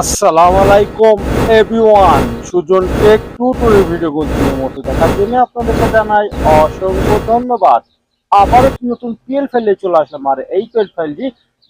আসসালামু আলাইকুম everyone Sujon tech টুটুরের ভিডিও গুলোর মতো দেখার জন্য আপনাদেরকে জানাই অসংখ্য ধন্যবাদ। আবার একটি নতুন পিএল ফাইলে চলে আসলাম, আর এই পিএল ফাইলটি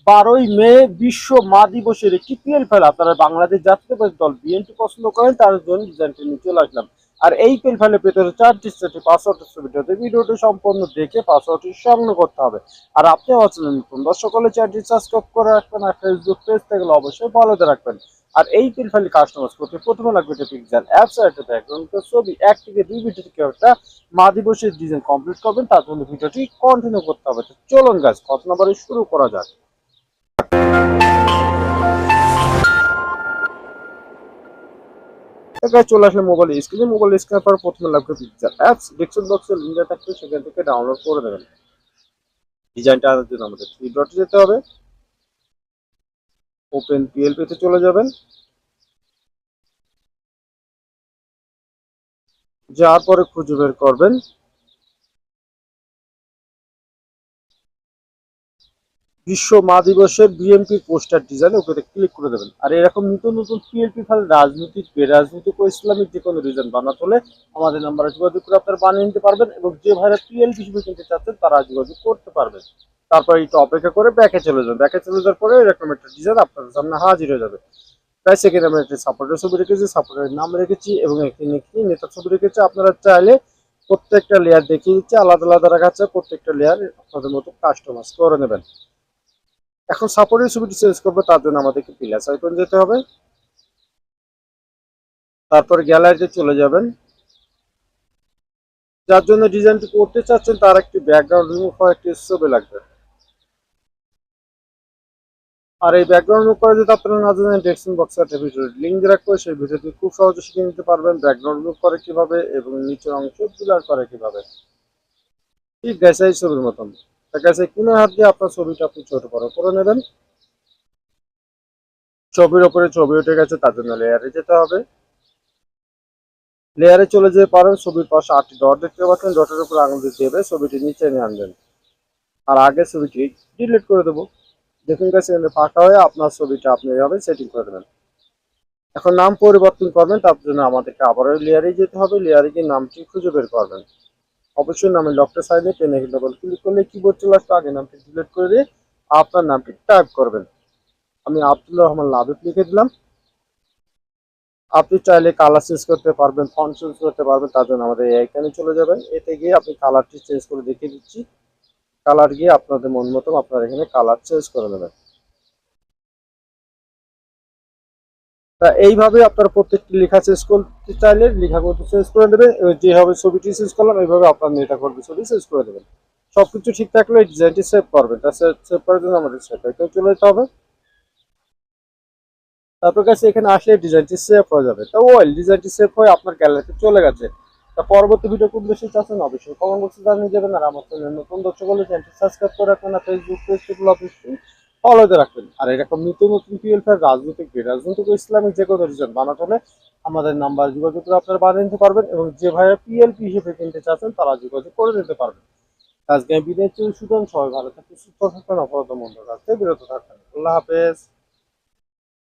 বারোই মে বিশ্ব মা দিবসের একটি পিএল ফাইল আপনারা বাংলাদেশ জাতীয় দল বিএনপি পছন্দ করেন, তার জন্য ডিজাইনটি নিয়ে চলে আসলাম। আর এই পিএল ফাইলের ভেতরে চারটি চারটি পাসওয়ার্ড ভিডিওতে। ভিডিওটি সম্পূর্ণ দেখে পাসওয়ার্ডটি সংগ্রহ করতে হবে। আর আপনি আছেন নতুন দর্শক হলে চ্যানেলটি সাবস্ক্রাইব করে রাখবেন আর ফেসবুক পেজ থেকে অবশ্যই ফলোতে রাখবেন। আর এই পিন ফাইল কাস্টমাইজ করতে প্রথমে লাগবে একটা পিক্সেল অ্যাপস আর একটা ব্যাকগ্রাউন্ড ছবি, এক থেকে দুই ভিডিও থেকে একটা মা দিবসের ডিজাইন কমপ্লিট করবেন, তারপর ভিডিওটি কন্টিনিউ করতে হবে। চলুন গাছ কত নম্বরে শুরু করা যাক। এখানে চলে আসলে মোবাইল স্ক্রিনে মোবাইল স্ক্রিনের পর প্রথমে লাগবে পিকচার অ্যাপস ডিসক্রিপশন বক্সে লিঙ্কটা থাকবে সেখান থেকে ডাউনলোড করে দেবেন। ডিজাইনটা আনার জন্য আমাদের থ্রি ডটে যেতে হবে। ওপেন পিএলপি তে চলে যাবেন। যাওয়ার পরে খুঁজে বের করবেন। বিশ্ব মা দিবসের BMP poster design okay click করে দেবেন। আর এরকম নতুন নতুন পিএলপি ফাইল রাজনৈতিক বেরাজনৈতিক ও ইসলামিক যে কোনো ডিজাইন বানাতে হলে আমাদের নাম্বারে যোগাযোগ করে আপনারা বানিয়ে নিতে পারবেন এবং যে ভাইরা পিএলপি হিসেবে কিনতে চাচ্ছেন, তারা যোগাযোগ করতে পারবেন। তারপর একটু অপেক্ষা করে ব্যাকে চলে যাবেন। ব্যাকে চলে যাওয়ার পরে এরকম একটা ডিজাইন আপনাদের সামনে হাজির হয়ে যাবে। তাই সেখানে আমি একটা সাপোর্টের ছবি রেখেছি সাপোর্টের নাম রেখেছি এবং এখানে কি নেতার ছবি রেখেছি। আপনারা চাইলে প্রত্যেকটা লেয়ার দেখিয়ে দিচ্ছে, আলাদা আলাদা রাখাচ্ছে প্রত্যেকটা লেয়ার আপনাদের মতো কাস্টমাইজ করে নেবেন। এখন সাপোর্টের ছবিটি চেঞ্জ করব, তার জন্য আমাদেরকে প্লাস আইকন যেতে হবে। তারপর গ্যালারিতে চলে যাবেন। যার জন্য ডিজাইনটি করতে চাচ্ছেন, তার একটি ব্যাকগ্রাউন্ড রিমুভ হওয়া একটি ছবি লাগবে। আর এই ব্যাকগ্রাউন্ড রিমুভ করে যদি আপনারা না জানেন ডেসক্রিপশন বক্সে একটা ভিডিও লিঙ্ক রাখব। সেই ভিডিওটি খুব সহজে শিখে নিতে পারবেন ব্যাকগ্রাউন্ড রিমুভ করে কীভাবে এবং নিচের অংশ ব্লার করে কীভাবে। ঠিক গেছে এই ছবির মতন। গেছে কোনো হাত দিয়ে আপনার ছবিটা আপনি ছোট বড় করে নেবেন। ছবির ওপরে ছবি উঠে গেছে, তার জন্য লেয়ারে যেতে হবে। লেয়ারে চলে যেতে পারেন, ছবির পাশে আটটি ডট দেখতে পাচ্ছেন ডটের উপর আঙুল দিতে হবে ছবিটি নিচে নিয়ে আনবেন। আর আগে ছবিটি ডিলিট করে দেবো। দেখুন গেছে ফাঁকা হয়ে আপনার ছবিটা আপনি এইভাবে সেটিং করে দেবেন। এখন নাম পরিবর্তন করবেন, তার জন্য আমাদেরকে আবারও লেয়ারে যেতে হবে। লেয়ারে গিয়ে নামটি খুঁজে বের করবেন। অবশ্যই নামে লকটা সাইডে টেনে ডবল ক্লিক করলে কিবোর্ড চলে আসবে আগে নামটি ডিলিট করে দিয়ে আপনার নামটি টাইপ করবেন। আমি আব্দুল্লাহ রহমান লাভিব লিখে দিলাম। আপনি চাইলে কালার চেঞ্জ করতে পারবেন ফন্ট চেঞ্জ করতে পারবেন, তার জন্য আমাদের এখানে চলে যাবেন এতে গিয়ে আপনি কালারটি চেঞ্জ করে দেখিয়ে দিচ্ছি। কালার গিয়ে আপনাদের মন মতো আপনারা এখানে কালার চেঞ্জ করে নেবেন। তা এইভাবে আপনারা প্রত্যেকটি লেখা চেঞ্জ করতে চাইলে লেখাগুলো চেঞ্জ করে দেবেন যেভাবে ছবিটি চেঞ্জ করলাম, এইভাবে আপনার নেটা করবে ছবি চেঞ্জ করে দেবেন। সবকিছু ঠিক থাকলে এই ডিজাইনটি সেভ করবেন। তা সেভ করার জন্য আমাদের আইকন চলে যেতে হবে। তারপর কাছে এখানে আসলে ডিজাইনটি সেভ হয়ে যাবে। তা ওয়েল ডিজাইনটি সেভ হয়ে আপনার গ্যালারিতে চলে গেছে। তা পরবর্তী ভিডিও খুব বেশি চাচ্ছেন অবশ্যই কমেন্ট বক্সে জানিয়ে যাবেন। আর আমার চ্যানেল নতুন দর্শক হলে চ্যানেলটি সাবস্ক্রাইব করে রাখবেন। ফেসবুক পেজ সেগুলো অবশ্যই ফলোতে রাখবেন। আর এরকম নতুন নতুন পিএলফের রাজনৈতিক রাজনৈতিক ইসলামিক যে কোনো রিজন বানাতে হলে আমাদের নাম্বার যোগাযোগ করে আপনারা বানিয়ে নিতে পারবেন এবং যে ভাইয়া পিএলপি হিসেবে কিনতে চাচ্ছেন তারা যোগাযোগ করে নিতে পারবেন। আজকে বিদায় চলে সুতরাং সবাই ভালো থাকবেন, সুস্থ থাকবেন, অপরাধ মন্দ কাজ বিরত থাকবেন। আল্লাহ হাফেজ।